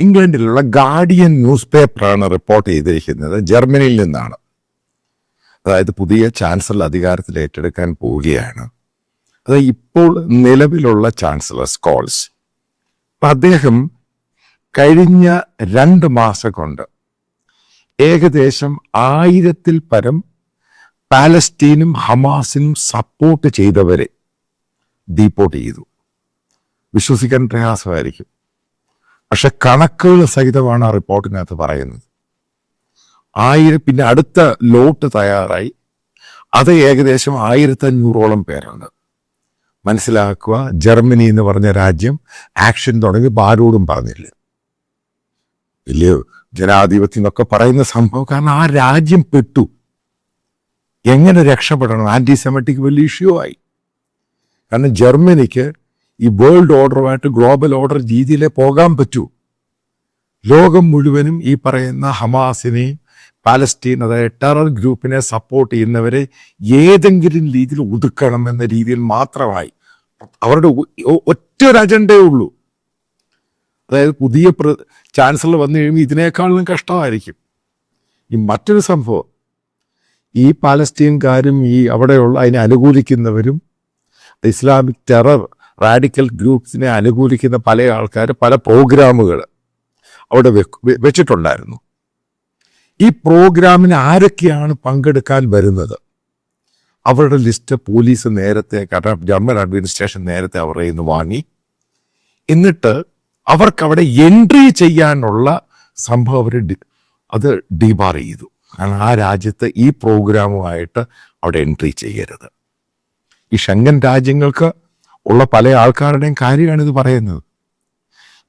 ഇംഗ്ലണ്ടിലുള്ള Guardian news പേപ്പറാണ് report ചെയ്തിരിക്കുന്നത്. ജർമ്മനിയിൽ നിന്നാണ്. അതായത് പുതിയ ചാൻസലർ അധികാരത്തിൽ ഏറ്റെടുക്കാൻ പോവുകയാണ്. അത് ഇപ്പോൾ നിലവിലുള്ള ചാൻസലർ സ്കോൾസ്. അപ്പം അദ്ദേഹം കഴിഞ്ഞ രണ്ട് മാസം കൊണ്ട് ഏകദേശം ആയിരത്തിൽ പരം പാലസ്റ്റീനും ഹമാസിനും സപ്പോർട്ട് ചെയ്തവരെ ഡീപ്പോർട്ട് ചെയ്തു. വിശ്വസിക്കാൻ പ്രയാസമായിരിക്കും. പക്ഷെ കണക്കുകൾ സഹിതമാണ് ആ റിപ്പോർട്ടിനകത്ത് പറയുന്നത്. ആയിരം പിന്നെ അടുത്ത ലോട്ട് തയ്യാറായി. അത് ഏകദേശം ആയിരത്തി അഞ്ഞൂറോളം പേരുണ്ട് മനസ്സിലാക്കുക ജർമ്മനി എന്ന് പറഞ്ഞ രാജ്യം ആക്ഷൻ തുടങ്ങി ആരോടും പറഞ്ഞില്ല. വലിയ ജനാധിപത്യം എന്നൊക്കെ പറയുന്ന സംഭവം കാരണം ആ രാജ്യം പെട്ടു. എങ്ങനെ രക്ഷപ്പെടണം? ആന്റി സെമറ്റിക് വലിയ ഇഷ്യൂ ആയി. കാരണം ജർമ്മനിക്ക് ഈ വേൾഡ് ഓർഡറുമായിട്ട് ഗ്ലോബൽ ഓർഡർ രീതിയിലേ പോകാൻ പറ്റൂ. ലോകം മുഴുവനും ഈ പറയുന്ന ഹമാസിനെയും പാലസ്റ്റീൻ അതായത് ടെറർ ഗ്രൂപ്പിനെ സപ്പോർട്ട് ചെയ്യുന്നവരെ ഏതെങ്കിലും രീതിയിൽ ഒതുക്കണം എന്ന രീതിയിൽ മാത്രമായി. അവരുടെ ഒറ്റ ഒരു അജണ്ടയേ ഉള്ളൂ. അതായത് പുതിയ ചാൻസലർ വന്നു കഴിയുമ്പോൾ ഇതിനേക്കാളും കഷ്ടമായിരിക്കും. ഈ മറ്റൊരു സംഭവം ഈ പാലസ്റ്റീൻകാരും ഈ അവിടെയുള്ള അതിനെ അനുകൂലിക്കുന്നവരും ഇസ്ലാമിക് ടെറർ റാഡിക്കൽ ഗ്രൂപ്പ്സിനെ അനുകൂലിക്കുന്ന പല ആൾക്കാർ പല പ്രോഗ്രാമുകൾ അവിടെ വെച്ചിട്ടുണ്ടായിരുന്നു. ഈ പ്രോഗ്രാമിന് ആരൊക്കെയാണ് പങ്കെടുക്കാൻ വരുന്നത്? അവരുടെ ലിസ്റ്റ് പോലീസ് നേരത്തെ കാരണം അഡ്മിനിസ്ട്രേഷൻ നേരത്തെ അവരുടെ നിന്ന് വാങ്ങി. എന്നിട്ട് അവർക്കവിടെ എൻട്രി ചെയ്യാനുള്ള സംഭവം അവർ അത് ഡീബാർ ചെയ്തു. കാരണം ആ രാജ്യത്ത് ഈ പ്രോഗ്രാമുമായിട്ട് അവിടെ എൻട്രി ചെയ്യരുത്. ഈ ഷെങ്കൻ രാജ്യങ്ങൾക്ക് ഉള്ള പല ആൾക്കാരുടെയും കാര്യമാണ് ഇത് പറയുന്നത്.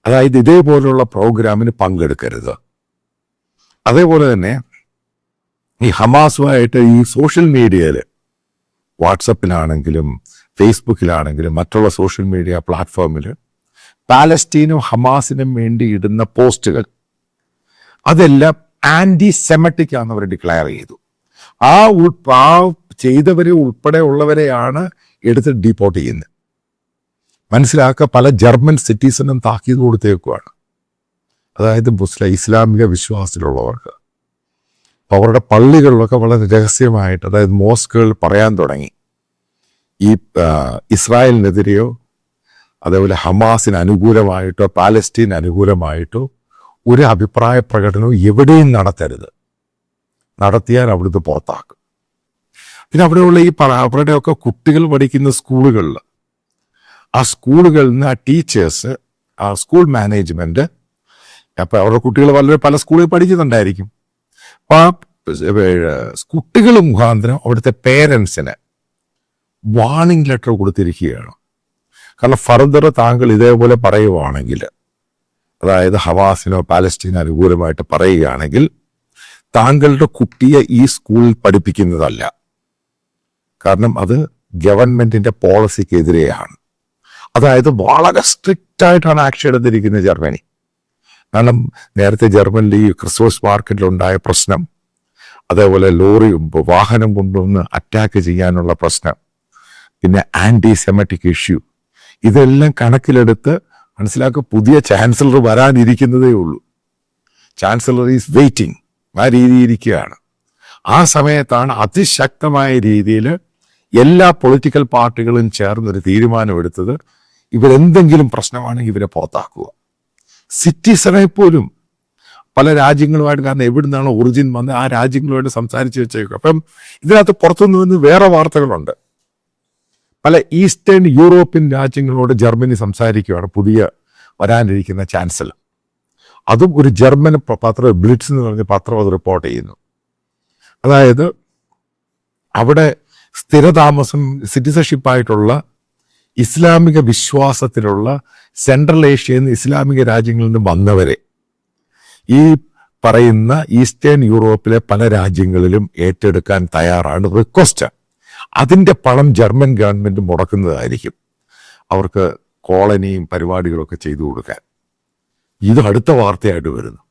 അതായത് ഇതേപോലുള്ള പ്രോഗ്രാമിന് പങ്കെടുക്കരുത്. അതേപോലെ തന്നെ ഈ ഹമാസുമായിട്ട് ഈ സോഷ്യൽ മീഡിയയിൽ വാട്സപ്പിലാണെങ്കിലും ഫേസ്ബുക്കിലാണെങ്കിലും മറ്റുള്ള സോഷ്യൽ മീഡിയ പ്ലാറ്റ്ഫോമിൽ പാലസ്റ്റീനും ഹമാസിനും വേണ്ടി ഇടുന്ന പോസ്റ്റുകൾ അതെല്ലാം ആന്റി സെമറ്റിക് ആണെന്ന് അവർ ഡിക്ലെയർ ചെയ്തു. ആ ഉൾ ആ ചെയ്തവരെ ഉൾപ്പെടെ ഉള്ളവരെയാണ് എടുത്ത് ഡീപ്പോർട്ട് ചെയ്യുന്നത്. മനസ്സിലാക്കുക പല ജർമ്മൻ സിറ്റീസനും താക്കീത് കൊടുത്തേക്കുവാണ്. അതായത് മുസ്ലിം ഇസ്ലാമിക വിശ്വാസത്തിലുള്ളവർക്ക്. അപ്പോൾ അവരുടെ പള്ളികളിലൊക്കെ വളരെ രഹസ്യമായിട്ട് അതായത് മോസ്കുകൾ പറയാൻ തുടങ്ങി. ഈ ഇസ്രായേലിനെതിരെയോ അതേപോലെ ഹമാസിന് അനുകൂലമായിട്ടോ പാലസ്റ്റീൻ അനുകൂലമായിട്ടോ ഒരു അഭിപ്രായ പ്രകടനവും എവിടെയും നടത്തരുത്. നടത്തിയാൽ അവിടുത്തെ പുറത്താക്കും. പിന്നെ അവിടെയുള്ള ഈ അവരുടെയൊക്കെ കുട്ടികൾ പഠിക്കുന്ന സ്കൂളുകളിൽ ആ സ്കൂളുകളിൽ നിന്ന് ആ ടീച്ചേഴ്സ് ആ സ്കൂൾ മാനേജ്മെന്റ് അപ്പോൾ അവരുടെ കുട്ടികൾ വളരെ പല സ്കൂളിൽ പഠിക്കുന്നുണ്ടായിരിക്കും. അപ്പോൾ ആ കുട്ടികൾ മുഖാന്തരം അവിടുത്തെ പേരൻസിന് വാണിംഗ് ലെറ്റർ കൊടുത്തിരിക്കുകയാണ്. കാരണം ഫർദർ താങ്കൾ ഇതേപോലെ പറയുവാണെങ്കിൽ അതായത് ഹവാസിനോ പാലസ്റ്റീനോ അനുകൂലമായിട്ട് പറയുകയാണെങ്കിൽ താങ്കളുടെ കുട്ടിയെ ഈ സ്കൂളിൽ പഠിപ്പിക്കുന്നതല്ല. കാരണം അത് ഗവൺമെന്റിന്റെ പോളിസിക്കെതിരെയാണ് അതായത് വളരെ സ്ട്രിക്റ്റ് ആയിട്ടാണ് ആക്ഷൻ എടുത്തിരിക്കുന്നത് ജർമ്മനി. കാരണം നേരത്തെ ജർമ്മനിൽ ഈ ക്രിസ്മസ് മാർക്കറ്റിലുണ്ടായ പ്രശ്നം അതേപോലെ ലോറി വാഹനം കൊണ്ടുവന്ന് അറ്റാക്ക് ചെയ്യാനുള്ള പ്രശ്നം പിന്നെ ആന്റി സെമറ്റിക് ഇഷ്യൂ ഇതെല്ലാം കണക്കിലെടുത്ത് മനസ്സിലാക്കുക പുതിയ ചാൻസലർ വരാനിരിക്കുന്നതേ ഉള്ളൂ. ചാൻസലർ ഈസ് വെയിറ്റിംഗ് ആ രീതിയിൽ ഇരിക്കുകയാണ്. ആ സമയത്താണ് അതിശക്തമായ രീതിയിൽ എല്ലാ പൊളിറ്റിക്കൽ പാർട്ടികളും ചേർന്നൊരു തീരുമാനമെടുത്തത് ഇവരെന്തെങ്കിലും പ്രശ്നമാണെങ്കിൽ ഇവരെ പുറത്താക്കുക. സിറ്റിസണെ പോലും പല രാജ്യങ്ങളുമായിട്ട് കാരണം എവിടുന്നാണ് ഒറിജിൻ വന്ന് ആ രാജ്യങ്ങളുമായിട്ട് സംസാരിച്ച് വെച്ചേക്കും. അപ്പം ഇതിനകത്ത് പുറത്തുനിന്ന് നിന്ന് വേറെ വാർത്തകളുണ്ട്. പല ഈസ്റ്റേൺ യൂറോപ്യൻ രാജ്യങ്ങളോട് ജർമ്മനി സംസാരിക്കുകയാണ് പുതിയ വരാനിരിക്കുന്ന ചാൻസലർ അതും ഒരു ജർമ്മൻ പത്ര പത്രം ബ്ലിറ്റ്സ് എന്ന് പറഞ്ഞ പത്രം അത് റിപ്പോർട്ട് ചെയ്യുന്നു. അതായത് അവിടെ സ്ഥിരതാമസം സിറ്റിസൺഷിപ്പായിട്ടുള്ള ഇസ്ലാമിക വിശ്വാസത്തിലുള്ള സെൻട്രൽ ഏഷ്യയിൽ നിന്ന് ഇസ്ലാമിക രാജ്യങ്ങളിൽ നിന്ന് വന്നവരെ ഈ പറയുന്ന ഈസ്റ്റേൺ യൂറോപ്പിലെ പല രാജ്യങ്ങളിലും ഏറ്റെടുക്കാൻ തയ്യാറാണ് റിക്വസ്റ്റ്. അതിന്റെ പണം ജർമ്മൻ ഗവൺമെന്റ് മുടക്കുന്നതായിരിക്കും അവർക്ക് കോളനിയും പരിപാടികളൊക്കെ ചെയ്തു കൊടുക്കാൻ. ഇത് അടുത്ത വാർത്തയായിട്ട് വരുന്നു.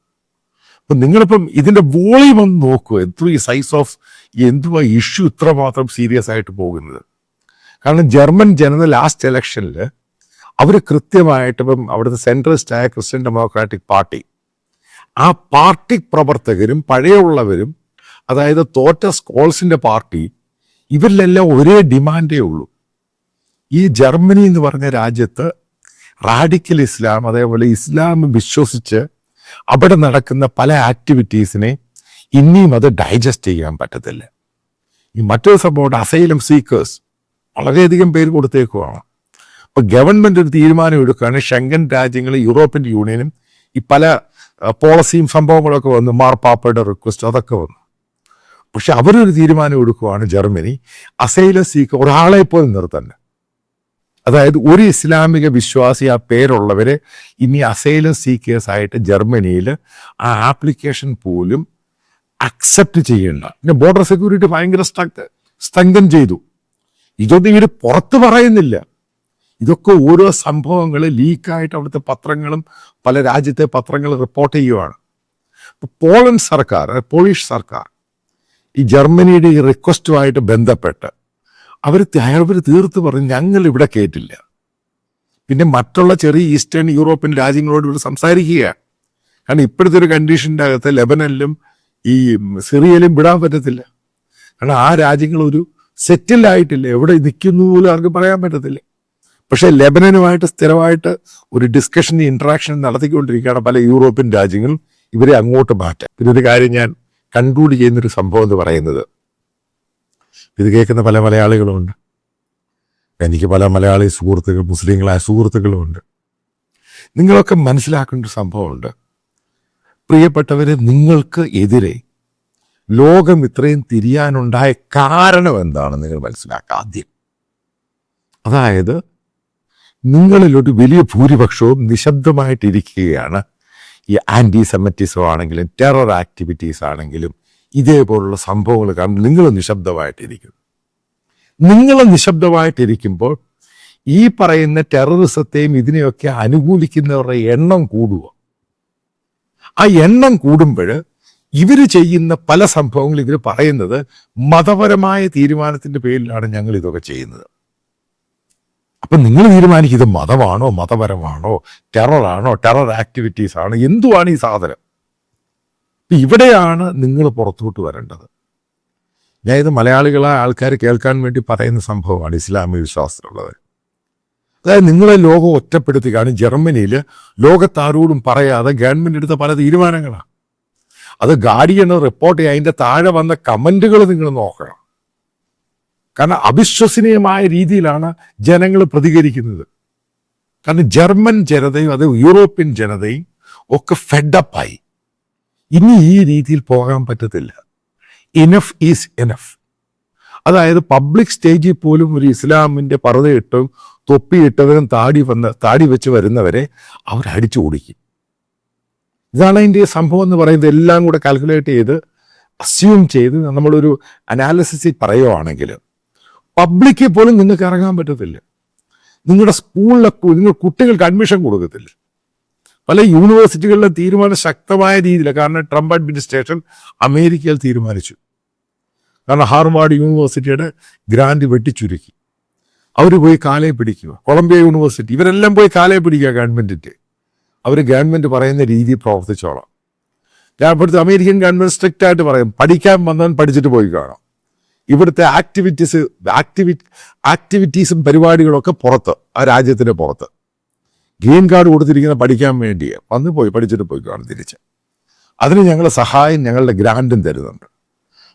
അപ്പം നിങ്ങളിപ്പം ഇതിന്റെ വോളിയം ഒന്ന് നോക്കുക എത്ര ഈ സൈസ് ഓഫ് എന്തുവാ ഇഷ്യൂ ഇത്ര മാത്രം സീരിയസ് ആയിട്ട് പോകുന്നത്? കാരണം ജർമ്മൻ ജനത ലാസ്റ്റ് ഇലക്ഷനിൽ അവർ കൃത്യമായിട്ട് ഇപ്പം അവിടുത്തെ സെൻട്രലിസ്റ്റ് ആയ ക്രിസ്ത്യൻ ഡെമോക്രാറ്റിക് പാർട്ടി. ആ പാർട്ടി പ്രവർത്തകരും പഴയുള്ളവരും അതായത് തോറ്റ സ്കോൾസിന്റെ പാർട്ടി ഇവരിലെല്ലാം ഒരേ ഡിമാൻഡേ ഉള്ളൂ. ഈ ജർമ്മനി എന്ന് പറഞ്ഞ രാജ്യത്ത് റാഡിക്കൽ ഇസ്ലാം അതേപോലെ ഇസ്ലാം വിശ്വസിച്ച് അവിടെ നടക്കുന്ന പല ആക്ടിവിറ്റീസിനെ ഇനിയും അത് ഡൈജസ്റ്റ് ചെയ്യാൻ പറ്റത്തില്ല. ഈ മറ്റൊരു സംഭവം അസൈലം സീക്കേഴ്സ്. വളരെയധികം പേര് കൊടുത്തേക്കുവാണ്. അപ്പോൾ ഗവൺമെന്റ് ഒരു തീരുമാനം എടുക്കുകയാണ്. ഷെങ്കൻ രാജ്യങ്ങൾ യൂറോപ്യൻ യൂണിയനും ഈ പല പോളിസിയും സംഭവങ്ങളൊക്കെ വന്നു മാർപ്പാപ്പയുടെ റിക്വസ്റ്റ് അതൊക്കെ വന്നു. പക്ഷെ അവരൊരു തീരുമാനം എടുക്കുവാണ് ജർമ്മനി. അസൈല സീക്ക് ഒരാളെ പോലും നിർത്തണ്ട. അതായത് ഒരു ഇസ്ലാമിക വിശ്വാസി ആ പേരുള്ളവരെ ഇനി അസൈലം സീക്കേഴ്സ് ആയിട്ട് ജർമ്മനിയിൽ ആ ആപ്ലിക്കേഷൻ പോലും അക്സെപ്റ്റ് ചെയ്യണ്ട. പിന്നെ ബോർഡർ സെക്യൂരിറ്റി ഭയങ്കര സ്ട്രക് സ്തംഗം ചെയ്തു. ഇതൊന്നും ഇവർ പുറത്ത് പറയുന്നില്ല. ഇതൊക്കെ ഓരോ സംഭവങ്ങൾ ലീക്കായിട്ട് അവിടുത്തെ പത്രങ്ങളും പല രാജ്യത്തെ പത്രങ്ങൾ റിപ്പോർട്ട് ചെയ്യുവാണ്. പോളണ്ട് സർക്കാർ പോളിഷ് സർക്കാർ ഈ ജർമ്മനിയുടെ ഈ റിക്വസ്റ്റുമായിട്ട് ബന്ധപ്പെട്ട് അവർ അവർ തീർത്ത് പറഞ്ഞു ഞങ്ങൾ ഇവിടെ കേട്ടില്ല. പിന്നെ മറ്റുള്ള ചെറിയ ഈസ്റ്റേൺ യൂറോപ്യൻ രാജ്യങ്ങളോട് ഇവിടെ സംസാരിക്കുക കാരണം ഇപ്പോഴത്തെ ഒരു കണ്ടീഷന്റെ അകത്ത് ലെബനനിലും ഈ സിറിയയിലും വിടാൻ പറ്റത്തില്ല. കാരണം ആ രാജ്യങ്ങൾ ഒരു സെറ്റിൽഡ് ആയിട്ടില്ല എവിടെ നിൽക്കുന്നു പോലും ആർക്കും പറയാൻ പറ്റത്തില്ല. പക്ഷേ ലെബനനുമായിട്ട് സ്ഥിരമായിട്ട് ഒരു ഡിസ്കഷൻ ഇൻട്രാക്ഷൻ നടത്തിക്കൊണ്ടിരിക്കുകയാണ് പല യൂറോപ്യൻ രാജ്യങ്ങളും ഇവരെ അങ്ങോട്ട് മാറ്റാൻ. പിന്നെ ഒരു കാര്യം ഞാൻ കൺക്ലൂഡ് ചെയ്യുന്നൊരു സംഭവം എന്ന് പറയുന്നത്. ഇത് കേൾക്കുന്ന പല മലയാളികളുമുണ്ട്. എനിക്ക് പല മലയാളി സുഹൃത്തുക്കൾ മുസ്ലിങ്ങളായ സുഹൃത്തുക്കളുമുണ്ട്. നിങ്ങളൊക്കെ മനസ്സിലാക്കേണ്ട ഒരു സംഭവമുണ്ട്. പ്രിയപ്പെട്ടവരെ നിങ്ങൾക്ക് എതിരെ ലോകം ഇത്രയും തിരിയാനുണ്ടായ കാരണം എന്താണെന്ന് നിങ്ങൾ മനസ്സിലാക്കുക ആദ്യം. അതായത് നിങ്ങളിലൊരു വലിയ ഭൂരിപക്ഷവും നിശബ്ദമായിട്ടിരിക്കുകയാണ് ഈ ആന്റി സെമറ്റിസം ആണെങ്കിലും ടെറർ ആക്ടിവിറ്റീസ് ആണെങ്കിലും ഇതേപോലുള്ള സംഭവങ്ങൾ കാരണം നിങ്ങൾ നിശബ്ദമായിട്ടിരിക്കും നിങ്ങൾ നിശബ്ദമായിട്ടിരിക്കുമ്പോൾ ഈ പറയുന്ന ടെററിസത്തെയും ഇതിനെയൊക്കെ അനുകൂലിക്കുന്നവരുടെ എണ്ണം കൂടുക ആ എണ്ണം കൂടുമ്പോൾ ഇവർ ചെയ്യുന്ന പല സംഭവങ്ങളും ഇവർ പറയുന്നത് മതപരമായ തീരുമാനത്തിന്റെ പേരിലാണ് ഞങ്ങൾ ഇതൊക്കെ ചെയ്യുന്നത്. അപ്പം നിങ്ങൾ തീരുമാനിക്കും ഇത് മതമാണോ മതപരമാണോ ടെററാണോ ടെറർ ആക്ടിവിറ്റീസ് ആണോ എന്തുവാണ് ഈ സാധനം? ഇവിടെയാണ് നിങ്ങൾ പുറത്തോട്ട് വരേണ്ടത്. ഞാൻ ഇത് മലയാളികളായ ആൾക്കാർ കേൾക്കാൻ വേണ്ടി പറയുന്ന സംഭവമാണ് ഇസ്ലാമിക വിശ്വാസത്തിലുള്ളത്. അതായത് നിങ്ങളെ ലോകം ഒറ്റപ്പെടുത്തി കാണും ജർമ്മനിയിൽ ലോകത്താരോടും പറയാതെ ഗവൺമെന്റ് എടുത്ത പല തീരുമാനങ്ങളാണ് അത് ഗാർഡിയൻ റിപ്പോർട്ട് ചെയ്യുക അതിന്റെ താഴെ വന്ന കമന്റുകൾ നിങ്ങൾ നോക്കണം. കാരണം അവിശ്വസനീയമായ രീതിയിലാണ് ജനങ്ങൾ പ്രതികരിക്കുന്നത്. കാരണം ജർമ്മൻ ജനതയും അത് യൂറോപ്യൻ ജനതയും ഒക്കെ ഫെഡപ്പായി ഇനി ഈ രീതിയിൽ പോകാൻ പറ്റത്തില്ല. ഇനഫ് ഈസ് എനഫ് അതായത് പബ്ലിക് സ്റ്റേജിൽ പോലും ഒരു ഇസ്ലാമിന്റെ പറതയിട്ടും തൊപ്പിയിട്ടവരും താടി വന്ന് താടി വെച്ച് വരുന്നവരെ അവർ അടിച്ചു ഓടിക്കും ഇതാണ് അതിന്റെ സംഭവം എന്ന് പറയുന്നത്. എല്ലാം കൂടെ കാൽക്കുലേറ്റ് ചെയ്ത് അസ്യൂം ചെയ്ത് നമ്മളൊരു അനാലിസിസിൽ പറയുവാണെങ്കിൽ പബ്ലിക്കിൽ പോലും നിങ്ങൾക്ക് ഇറങ്ങാൻ പറ്റത്തില്ല. നിങ്ങളുടെ സ്കൂളിലൊക്കെ നിങ്ങൾ കുട്ടികൾക്ക് അഡ്മിഷൻ കൊടുക്കത്തില്ല. പല യൂണിവേഴ്സിറ്റികളിലെ തീരുമാനം ശക്തമായ രീതിയിൽ കാരണം ട്രംപ് അഡ്മിനിസ്ട്രേഷൻ അമേരിക്കയിൽ തീരുമാനിച്ചു. കാരണം ഹാർവാർഡ് യൂണിവേഴ്സിറ്റിയുടെ ഗ്രാൻഡ് വെട്ടിച്ചുരുക്കി. അവർ പോയി കാലയെ പിടിക്കുക. കൊളംബിയ യൂണിവേഴ്സിറ്റി ഇവരെല്ലാം പോയി കാലയെ പിടിക്കുക ഗവൺമെന്റിന്റെ. അവർ ഗവൺമെന്റ് പറയുന്ന രീതി പ്രവർത്തിച്ചോളാം. ഞാൻ ഇവിടുത്തെ അമേരിക്കൻ ഗവൺമെന്റ് സ്ട്രിക്റ്റ് ആയിട്ട് പറയും പഠിക്കാൻ വന്നവൻ പഠിച്ചിട്ട് പോയി കാണാം. ഇവിടുത്തെ ആക്ടിവിറ്റീസ് ആക്ടിവി ആക്ടിവിറ്റീസും പരിപാടികളൊക്കെ പുറത്ത് ആ രാജ്യത്തിന്റെ പുറത്ത്. ഗ്രീൻ കാർഡ് കൊടുത്തിരിക്കുന്ന പഠിക്കാൻ വേണ്ടി വന്ന് പോയി പഠിച്ചിട്ട് പോയി കാണും തിരിച്ച്. അതിന് ഞങ്ങൾ സഹായം ഞങ്ങളുടെ ഗ്രാൻഡും തരുന്നുണ്ട്.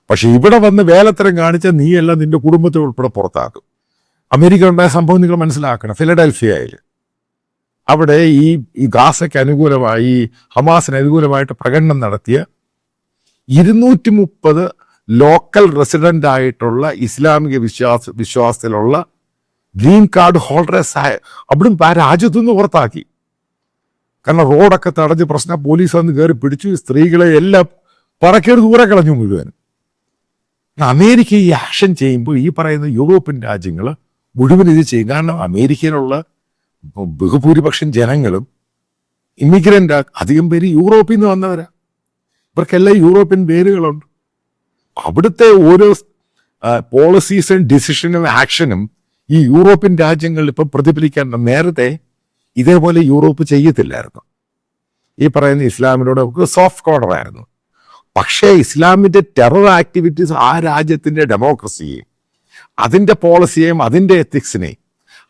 പക്ഷെ ഇവിടെ വന്ന് വേലത്തരം കാണിച്ച നീയെല്ലാം നിന്റെ കുടുംബത്തെ ഉൾപ്പെടെ പുറത്താക്കും. അമേരിക്ക ഉണ്ടായ സംഭവം നിങ്ങൾ മനസ്സിലാക്കണം. ഫിലഡൽഫിയയിൽ അവിടെ ഈ ഗാസയ്ക്ക് അനുകൂലമായി ഹമാസിന് അനുകൂലമായിട്ട് പ്രകടനം നടത്തിയ ഇരുന്നൂറ്റി മുപ്പത് ലോക്കൽ റെസിഡന്റ് ആയിട്ടുള്ള ഇസ്ലാമിക വിശ്വാസ വിശ്വാസത്തിലുള്ള ഗ്രീൻ കാർഡ് ഹോൾഡേഴ്സ് ആയ അവിടും രാജ്യത്തു നിന്ന് പുറത്താക്കി. കാരണം റോഡൊക്കെ തടഞ്ഞ് പ്രശ്നം പോലീസ് വന്ന് കയറി പിടിച്ചു സ്ത്രീകളെ എല്ലാം പറക്കേട് ദൂരെ കളഞ്ഞു മുഴുവൻ അമേരിക്ക ഈ ആക്ഷൻ ചെയ്യുമ്പോൾ ഈ പറയുന്ന യൂറോപ്യൻ രാജ്യങ്ങൾ മുഴുവൻ ഇത് ചെയ്യും. കാരണം അമേരിക്കയിലുള്ള ബഹുഭൂരിപക്ഷം ജനങ്ങളും ഇമിഗ്രന്റ് അധികം പേര് യൂറോപ്പിൽ നിന്ന് വന്നവരാ. ഇവർക്കെല്ലാം യൂറോപ്യൻ പേരുകളുണ്ട് അവിടുത്തെ ഓരോ പോളിസീസും ഡിസിഷനും ആക്ഷനും ഈ യൂറോപ്യൻ രാജ്യങ്ങളിൽ ഇപ്പം പ്രതിഫലിക്കാൻ നേരത്തെ ഇതേപോലെ യൂറോപ്പ് ചെയ്യത്തില്ലായിരുന്നു. ഈ പറയുന്ന ഇസ്ലാമിനോട് സോഫ്റ്റ് കോർണർ ആയിരുന്നു. പക്ഷേ ഇസ്ലാമിന്റെ ടെറർ ആക്ടിവിറ്റീസ് ആ രാജ്യത്തിന്റെ ഡെമോക്രസിയെയും അതിന്റെ പോളിസിയെയും അതിന്റെ എത്തിക്സിനെയും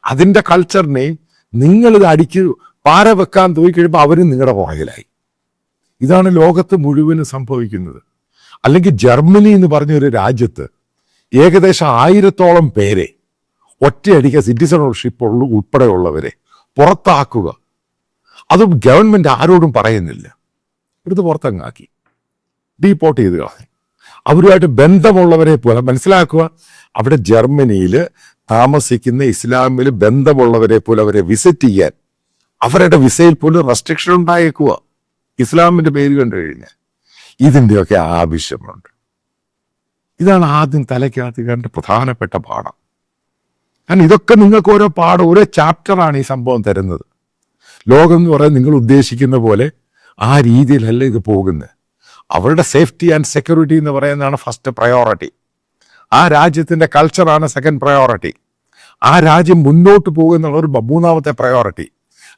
അതിന്റെ കൾച്ചറിനെയും നിങ്ങളിത് അടിച്ച് പാര വെക്കാൻ പോയി കഴിയുമ്പോൾ അവരും നിങ്ങളുടെ പുറകിലായി ഇതാണ് ലോകത്ത് മുഴുവനും സംഭവിക്കുന്നത്. അല്ലെങ്കിൽ ജർമ്മനി എന്ന് പറഞ്ഞ ഒരു രാജ്യത്ത് ഏകദേശം ആയിരത്തോളം പേരെ ഒറ്റയടിക്ക സിറ്റിസൺഷിപ്പ് ഉള്ള ഉൾപ്പെടെയുള്ളവരെ പുറത്താക്കുക. അതും ഗവൺമെന്റ് ആരോടും പറയുന്നില്ല. എടുത്ത് പുറത്തങ്ങാക്കി ഡീപ്പോർട്ട് ചെയ്ത് കളഞ്ഞു. അവരുമായിട്ട് ബന്ധമുള്ളവരെ പോലെ മനസ്സിലാക്കുക. അവിടെ ജർമ്മനിയിൽ താമസിക്കുന്ന ഇസ്ലാമിൽ ബന്ധമുള്ളവരെ പോലെ അവരെ വിസിറ്റ് ചെയ്യാൻ അവരുടെ വിസയിൽ പോലും റെസ്ട്രിക്ഷൻ ഉണ്ടായേക്കുക. ഇസ്ലാമിന്റെ പേര് കണ്ടു കഴിഞ്ഞാൽ ഇതിന്റെയൊക്കെ ആവശ്യമുണ്ട്. ഇതാണ് ആദ്യം തലയ്ക്കകത്ത് കണ്ട പ്രധാനപ്പെട്ട പാഠം. കാരണം ഇതൊക്കെ നിങ്ങൾക്ക് ഓരോ പാഠം ഓരോ ചാപ്റ്ററാണ് ഈ സംഭവം തരുന്നത്. ലോകം എന്ന് പറയാൻ നിങ്ങൾ ഉദ്ദേശിക്കുന്ന പോലെ ആ രീതിയിലല്ല ഇത് പോകുന്നത്. അവരുടെ സേഫ്റ്റി ആൻഡ് സെക്യൂരിറ്റി എന്ന് പറയുന്നതാണ് ഫസ്റ്റ് പ്രയോറിറ്റി. ആ രാജ്യത്തിന്റെ കൾച്ചറാണ് സെക്കൻഡ് പ്രയോറിറ്റി. ആ രാജ്യം മുന്നോട്ട് പോകുന്നുള്ള ഒരു മൂന്നാമത്തെ പ്രയോറിറ്റി.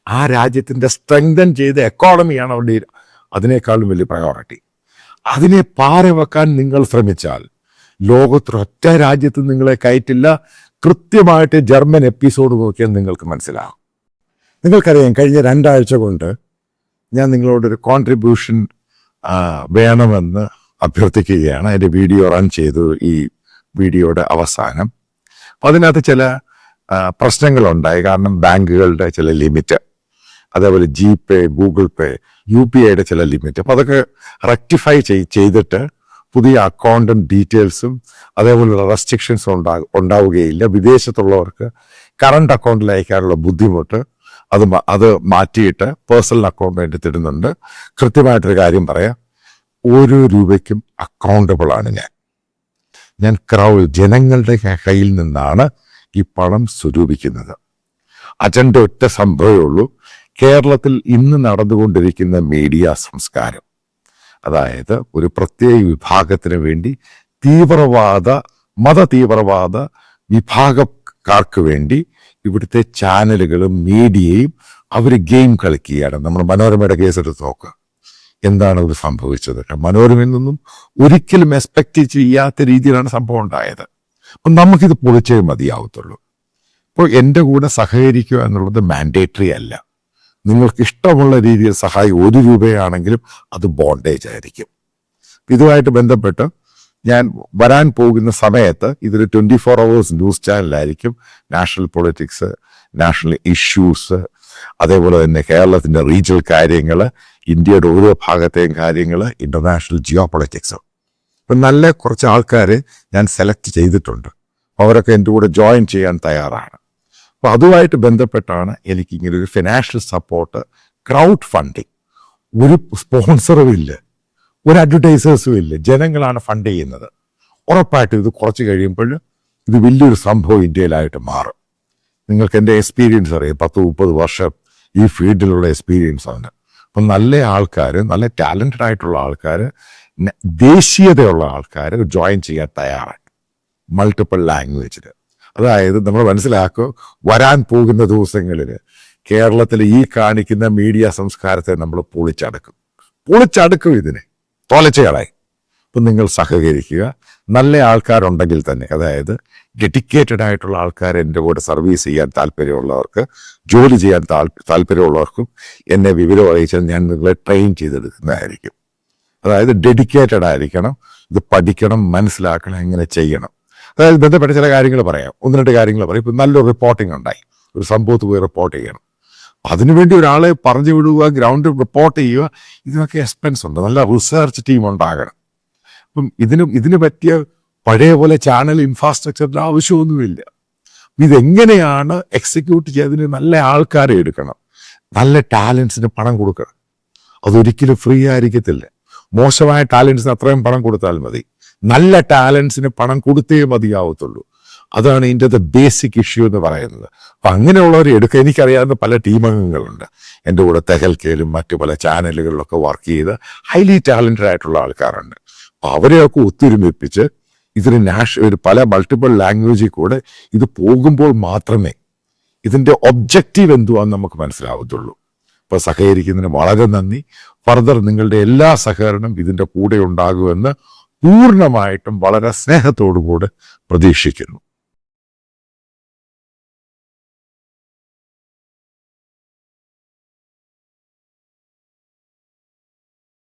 ആ രാജ്യത്തിന്റെ സ്ട്രെങ്തൻ ചെയ്ത എക്കോണമിയാണ് അവരുടെ അതിനേക്കാളും വലിയ പ്രയോറിറ്റി അതിനെ പാരവെക്കാൻ നിങ്ങൾ ശ്രമിച്ചാൽ ലോകത്തൊരൊറ്റ രാജ്യത്ത് നിങ്ങളെ കയറ്റില്ല. കൃത്യമായിട്ട് ജർമ്മൻ എപ്പിസോഡ് നോക്കിയാൽ നിങ്ങൾക്ക് മനസ്സിലാകും. നിങ്ങൾക്കറിയാം കഴിഞ്ഞ രണ്ടാഴ്ച കൊണ്ട് ഞാൻ നിങ്ങളോടൊരു കോൺട്രിബ്യൂഷൻ വേണമെന്ന് അഭ്യർത്ഥിക്കുകയാണ്. അതിന്റെ വീഡിയോ റൺ ചെയ്തു ഈ വീഡിയോയുടെ അവസാനം. അപ്പം അതിനകത്ത് ചില പ്രശ്നങ്ങളുണ്ടായി. കാരണം ബാങ്കുകളുടെ ചില ലിമിറ്റ് അതേപോലെ G pay Google pay U P ഐയുടെ ചില ലിമിറ്റ്. അപ്പം അതൊക്കെ റെക്ടിഫൈ ചെയ്തിട്ട് പുതിയ അക്കൗണ്ടും ഡീറ്റെയിൽസും അതേപോലുള്ള റെസ്ട്രിക്ഷൻസും ഉണ്ടാ ഉണ്ടാവുകയില്ല. വിദേശത്തുള്ളവർക്ക് കറണ്ട് അക്കൗണ്ടിൽ അയക്കാനുള്ള ബുദ്ധിമുട്ട് അത് അത് മാറ്റിയിട്ട് പേഴ്സണൽ അക്കൗണ്ട് വേണ്ടി തരുന്നുണ്ട് കൃത്യമായിട്ടൊരു കാര്യം പറയാം. ഓരോ രൂപയ്ക്കും അക്കൗണ്ടബിളാണ് ഞാൻ. ഞാൻ ക്രൗ ജനങ്ങളുടെ കയ്യിൽ നിന്നാണ് ഈ പണം സ്വരൂപിക്കുന്നത്. അജണ്ട ഒറ്റ സംഭവമേ ഉള്ളൂ. കേരളത്തിൽ ഇന്ന് നടന്നുകൊണ്ടിരിക്കുന്ന മീഡിയ സംസ്കാരം. അതായത് ഒരു പ്രത്യേക വിഭാഗത്തിന് വേണ്ടി തീവ്രവാദ മത തീവ്രവാദ വിഭാഗക്കാർക്ക് വേണ്ടി ഇവിടുത്തെ ചാനലുകളും മീഡിയയും അവർ ഗെയിം കളിക്കുകയാണ്. നമ്മൾ മനോരമയുടെ കേസ് എടുത്ത് നോക്കുക എന്താണ് അത് സംഭവിച്ചത്? മനോരമയിൽ നിന്നും ഒരിക്കലും എക്സ്പെക്ട് ചെയ്യാത്ത രീതിയിലാണ് സംഭവം ഉണ്ടായത്. അപ്പം നമുക്കിത് പൊളിച്ചേ മതിയാവത്തുള്ളൂ. ഇപ്പോൾ എന്റെ കൂടെ സഹകരിക്കുക എന്നുള്ളത് മാൻഡേറ്ററി അല്ല. നിങ്ങൾക്ക് ഇഷ്ടമുള്ള രീതിയിൽ സഹായം ഒരു രൂപയാണെങ്കിലും അത് ബോണ്ടേജ് ആയിരിക്കും. ഇതുമായിട്ട് ബന്ധപ്പെട്ട് ഞാൻ വരാൻ പോകുന്ന സമയത്ത് ഇതൊരു ട്വന്റി ഫോർ അവേഴ്സ് ന്യൂസ് ചാനലായിരിക്കും നാഷണൽ പൊളിറ്റിക്സ് നാഷണൽ ഇഷ്യൂസ് അതേപോലെ തന്നെ കേരളത്തിന്റെ റീജിയൽ കാര്യങ്ങൾ ഇന്ത്യയുടെ ഓരോ ഭാഗത്തെയും കാര്യങ്ങൾ ഇന്റർനാഷണൽ ജിയോ പൊളിറ്റിക്സ് ഇപ്പം നല്ല കുറച്ച് ആൾക്കാർ ഞാൻ സെലക്ട് ചെയ്തിട്ടുണ്ട്. അവരൊക്കെ എന്റെ കൂടെ ജോയിൻ ചെയ്യാൻ തയ്യാറാണ്. അപ്പോൾ അതുമായിട്ട് ബന്ധപ്പെട്ടാണ് എനിക്കിങ്ങനെ ഒരു ഫിനാൻഷ്യൽ സപ്പോർട്ട് ക്രൗഡ് ഫണ്ടിങ് ഒരു സ്പോൺസറും ഇല്ല. ഒരു അഡ്വർടൈസേഴ്സും ഇല്ല. ജനങ്ങളാണ് ഫണ്ട് ചെയ്യുന്നത്. ഉറപ്പായിട്ടും ഇത് കുറച്ച് കഴിയുമ്പോൾ ഇത് വലിയൊരു സംഭവം ഇന്ത്യയിലായിട്ട് മാറും. നിങ്ങൾക്ക് എന്റെ എക്സ്പീരിയൻസ് അറിയാം. പത്ത് മുപ്പത് വർഷം ഈ ഫീൽഡിലുള്ള എക്സ്പീരിയൻസ് ആണ്. അപ്പം നല്ല ആൾക്കാർ നല്ല ടാലന്റഡ് ആയിട്ടുള്ള ആൾക്കാർ ദേശീയതയുള്ള ആൾക്കാർ ജോയിൻ ചെയ്യാൻ തയ്യാറാണ്. മൾട്ടിപ്പിൾ ലാംഗ്വേജിൽ അതായത് നമ്മൾ മനസ്സിലാക്കുക വരാൻ പോകുന്ന ദിവസങ്ങളിൽ കേരളത്തിൽ ഈ കാണിക്കുന്ന മീഡിയ സംസ്കാരത്തെ നമ്മൾ പൊളിച്ചടക്കും. പൊളിച്ചടക്കും ഇതിനെ. തോലച്ചയാളായി അപ്പം നിങ്ങൾ സഹകരിക്കുക. നല്ല ആൾക്കാരുണ്ടെങ്കിൽ തന്നെ അതായത് ഡെഡിക്കേറ്റഡ് ആയിട്ടുള്ള ആൾക്കാർ എന്റെ കൂടെ സർവീസ് ചെയ്യാൻ താല്പര്യമുള്ളവർക്ക് ജോലി ചെയ്യാൻ താല്പര്യമുള്ളവർക്കും എന്നെ വിവരം അറിയിച്ചാൽ ഞാൻ നിങ്ങളെ ട്രെയിൻ ചെയ്തെടുക്കുന്നതായിരിക്കും. അതായത് ഡെഡിക്കേറ്റഡ് ആയിരിക്കണം ഇത് പഠിക്കണം മനസ്സിലാക്കണം എങ്ങനെ ചെയ്യണം. അതായത് ബന്ധപ്പെട്ട ചില കാര്യങ്ങൾ പറയാം. ഒന്ന് രണ്ട് കാര്യങ്ങൾ പറയും. ഇപ്പം നല്ലൊരു റിപ്പോർട്ടിംഗ് ഉണ്ടായി. ഒരു സംഭവത്ത് പോയി റിപ്പോർട്ട് ചെയ്യണം. അതിനുവേണ്ടി ഒരാളെ പറഞ്ഞു വിടുക ഗ്രൗണ്ട് റിപ്പോർട്ട് ചെയ്യുക ഇതിനൊക്കെ എക്സ്പെൻസ് ഉണ്ട്. നല്ല റിസർച്ച് ടീം ഉണ്ടാകണം. അപ്പം ഇതിന് ഇതിന് പറ്റിയ പഴയ പോലെ ചാനൽ ഇൻഫ്രാസ്ട്രക്ചറിന് ആവശ്യമൊന്നുമില്ല. ഇതെങ്ങനെയാണ് എക്സിക്യൂട്ട് ചെയ്തതിന് നല്ല ആൾക്കാരെ എടുക്കണം. നല്ല ടാലൻസിന് പണം കൊടുക്കണം. അതൊരിക്കലും ഫ്രീ ആയിരിക്കത്തില്ല. മോശമായ ടാലൻസിന് അത്രയും പണം കൊടുത്താൽ മതി. നല്ല ടാലൻസിന് പണം കൊടുത്തേ മതിയാവത്തുള്ളൂ. അതാണ് ഇതിന്റെ ബേസിക് ഇഷ്യൂ എന്ന് പറയുന്നത്. അപ്പം അങ്ങനെയുള്ളവരെ എടുക്കുക എനിക്കറിയാവുന്ന പല ടീമംഗങ്ങളുണ്ട്. എന്റെ കൂടെ തെഹൽക്കയിലും മറ്റു പല ചാനലുകളിലൊക്കെ വർക്ക് ചെയ്ത് ഹൈലി ടാലന്റഡ് ആയിട്ടുള്ള ആൾക്കാരുണ്ട്. അപ്പോൾ അവരെയൊക്കെ ഒത്തൊരുമിപ്പിച്ച് ഇതിന് നാഷ പല മൾട്ടിപ്പിൾ ലാംഗ്വേജിൽ കൂടെ ഇത് പോകുമ്പോൾ മാത്രമേ ഇതിന്റെ ഒബ്ജക്റ്റീവ് എന്തുവാന്ന് നമുക്ക് മനസ്സിലാവത്തുള്ളൂ. അപ്പോൾ സഹകരിക്കുന്നതിന് വളരെ നന്ദി. ഫർദർ നിങ്ങളുടെ എല്ലാ സഹകരണം ഇതിന്റെ കൂടെ ഉണ്ടാകുമെന്ന് പൂർണമായിട്ടും വളരെ സ്നേഹത്തോടു കൂടെ പ്രതീക്ഷിക്കുന്നു.